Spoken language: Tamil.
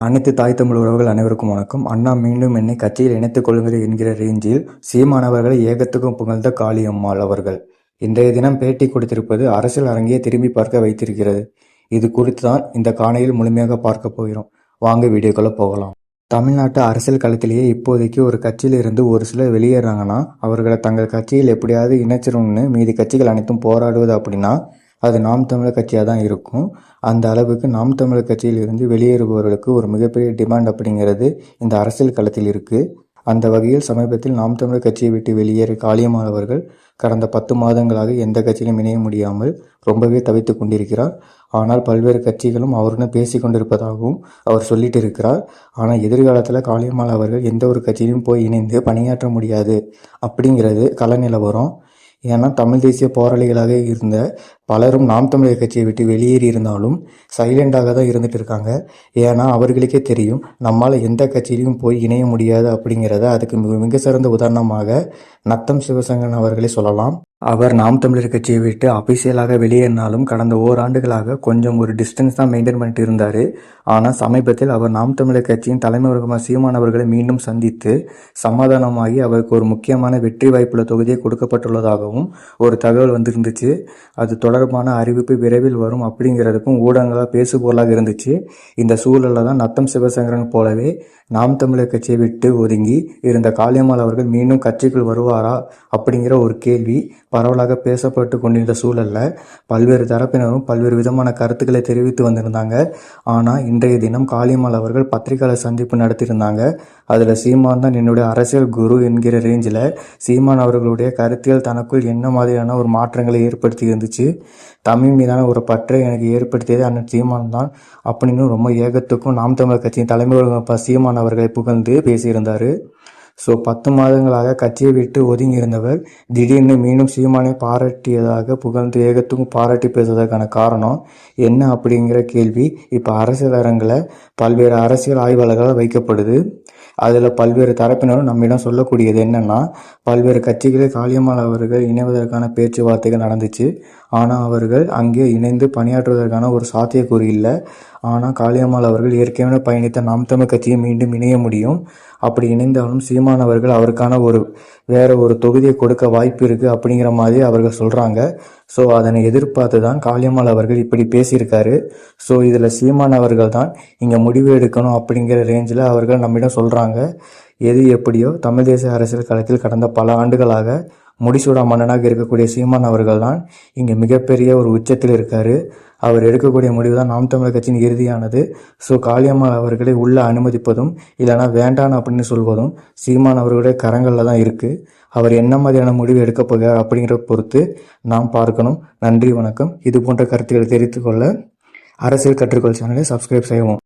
அனைத்து தாய் தமிழ் உறவுகள் அனைவருக்கும் வணக்கம். அண்ணா மீண்டும் என்னை கட்சியில் இணைத்துக் கொள்ளுங்கள் என்கிற ரேஞ்சில் சீமானவர்களை ஏகத்துக்கும் புகழ்ந்த காளியம்மாள் அவர்கள். இன்றைய தினம் பேட்டி கொடுத்திருப்பது அரசியல் அரங்கியை திரும்பி பார்க்க வைத்திருக்கிறது. இது குறித்து தான் இந்த காணையில் முழுமையாக பார்க்க போகிறோம். வாங்க வீடியோக்குள்ள போகலாம். தமிழ்நாட்டு அரசியல் களத்திலேயே இப்போதைக்கு ஒரு கட்சியிலிருந்து ஒரு சிலர் வெளியேறாங்கன்னா அவர்களை தங்கள் கட்சியில் எப்படியாவது இணைச்சிரும்னு மீதி கட்சிகள் அனைத்தும் போராடுவது அப்படின்னா அது நாம் தமிழர் கட்சியாக தான் இருக்கும். அந்த அளவுக்கு நாம் தமிழர் கட்சியில் இருந்து வெளியேறுபவர்களுக்கு ஒரு மிகப்பெரிய டிமாண்ட் அப்படிங்கிறது இந்த அரசியல் களத்தில் இருக்குது அந்த வகையில் சமீபத்தில் நாம் தமிழர் கட்சியை விட்டு வெளியேறிய காளியம்மாள் அவர்கள் கடந்த பத்து மாதங்களாக எந்த கட்சியிலும் இணைய முடியாமல் ரொம்பவே தவித்து கொண்டிருக்கிறார். ஆனால் பல்வேறு கட்சிகளும் அவருடன் பேசி கொண்டிருப்பதாகவும் அவர் சொல்லிட்டு இருக்கிறார். ஆனால் எதிர்காலத்தில் காளியம்மாள் அவர்கள் எந்த ஒரு கட்சியிலும் போய் இணைந்து பணியாற்ற முடியாது அப்படிங்கிறது கள நிலவரம். ஏன்னா தமிழ் தேசிய போராளிகளாக இருந்த பலரும் நாம் தமிழர் கட்சியை விட்டு வெளியேறி இருந்தாலும் சைலண்டாக தான் இருந்துட்டு இருக்காங்க. ஏன்னா அவர்களுக்கே தெரியும் நம்மால் எந்த கட்சியிலையும் போய் இணைய முடியாது அப்படிங்கிறத அதுக்கு மிக மிக சிறந்த உதாரணமாக நத்தம் சிவசங்கன் அவர்களே சொல்லலாம். அவர் நாம் தமிழர் கட்சியை விட்டு அபிஷியலாக வெளியேறினாலும் கடந்த ஓராண்டுகளாக கொஞ்சம் ஒரு டிஸ்டன்ஸ் தான் மெயின்டைன் பண்ணிட்டு இருந்தார். ஆனால் சமீபத்தில் அவர் நாம் தமிழர் கட்சியின் தலைமை வர்க்கமான மீண்டும் சந்தித்து சமாதானமாகி அவருக்கு ஒரு முக்கியமான வெற்றி வாய்ப்புள்ள தொகுதியை கொடுக்கப்பட்டுள்ளதாகவும் ஒரு தகவல் வந்திருந்துச்சு. அது தொடர் தொடர்பான அறிவிப்பு விரைவில் வரும் அப்படிங்கிறதுக்கும் ஊடகங்களாக பேசுபொருளாக இருந்துச்சு. இந்த சூழலில் தான் நத்தம் சிவசங்கரன் போலவே நாம் தமிழர் கட்சியை விட்டு ஒதுங்கி இருந்த காளியம்மாள் அவர்கள் மீண்டும் கட்சிக்குள் வருவாரா அப்படிங்கிற ஒரு கேள்வி. பரவலாக பேசப்பட்டு கொண்டிருந்த சூழலில் பல்வேறு தரப்பினரும் பல்வேறு விதமான கருத்துக்களை தெரிவித்து வந்திருந்தாங்க. ஆனால் இன்றைய தினம் காளியம்மாள் அவர்கள் பத்திரிகையாளர் சந்திப்பு நடத்தியிருந்தாங்க. அதில் சீமான் தான் என்னுடைய அரசியல் குரு என்கிற ரேஞ்சில் சீமான் அவர்களுடைய கருத்தியல் தனக்குள் என்ன மாதிரியான ஒரு மாற்றங்களை ஏற்படுத்தி இருந்துச்சு? தமிழ் மீதான ஒரு பற்றை எனக்கு ஏற்படுத்தியது அண்ணன் சீமான் தான். அப்படின்னு ரொம்ப ஏகத்துக்கும் நாம் தமிழர் கட்சியின் தலைமை சீமான் அவர்களை புகழ்ந்து பேசியிருந்தார். ஸோ பத்து மாதங்களாக கட்சியை விட்டு ஒதுங்கி இருந்தவர் திடீர்னு மீண்டும் சீமானை பாராட்டியதாக புகழ்ந்து ஏகத்துக்கும் பாராட்டி பேசுவதற்கான காரணம் என்ன அப்படிங்கிற கேள்வி இப்போ அரசியல் அரங்கில் பல்வேறு அரசியல் ஆய்வாளர்களால் வைக்கப்படுது. அதில் பல்வேறு தரப்பினரும் நம்மிடம் சொல்லக்கூடியது என்னென்னா பல்வேறு கட்சிகளில் காளியம்மாள் அவர்கள் இணைவதற்கான பேச்சுவார்த்தைகள் நடந்துச்சு. ஆனால் அவர்கள் அங்கே இணைந்து பணியாற்றுவதற்கான ஒரு சாத்தியக்கூறு இல்லை. ஆனால் காளியம்மாள் அவர்கள் ஏற்கனவே பயணித்த நாம் தமிழ் கட்சியை மீண்டும் இணைய முடியும். அப்படி இணைந்தாலும் சீமான் அவர்கள் அவருக்கான ஒரு வேற ஒரு தொகுதியை கொடுக்க வாய்ப்பு இருக்குது அப்படிங்கிற மாதிரி அவர்கள் சொல்கிறாங்க ஸோ அதனை எதிர்பார்த்து தான் காளியம்மாள் அவர்கள் இப்படி பேசியிருக்காரு. ஸோ இதில் சீமான் அவர்கள் தான் இங்கே முடிவு எடுக்கணும் அப்படிங்கிற ரேஞ்சில் அவர்கள் நம்மிடம் சொல்கிறாங்க எது எப்படியோ தமிழ் தேசிய அரசியல் களத்தில் கடந்த பல ஆண்டுகளாக முடிசூடா மன்னனாக இருக்கக்கூடிய சீமான் அவர்கள் தான் இங்கே மிகப்பெரிய ஒரு உச்சத்தில் இருக்கார். அவர் எடுக்கக்கூடிய முடிவு தான் நாம் தமிழர் கட்சியின் இறுதியானது. ஸோ காளியம்மாள் அவர்களை உள்ளே அனுமதிப்பதும் இல்லைனா வேண்டாம் அப்படின்னு சொல்வதும் சீமான் அவர்களுடைய கரங்களில் தான் இருக்குது அவர் என்ன மாதிரியான முடிவு எடுக்கப் போகிறார் அப்படிங்கிற பொறுத்து நாம் பார்க்கணும். நன்றி வணக்கம். இது போன்ற கருத்துக்களை தெரிவித்துக்கொள்ள அரசியல் கற்றுக்கொள் சேனலை சப்ஸ்கிரைப் செய்வோம்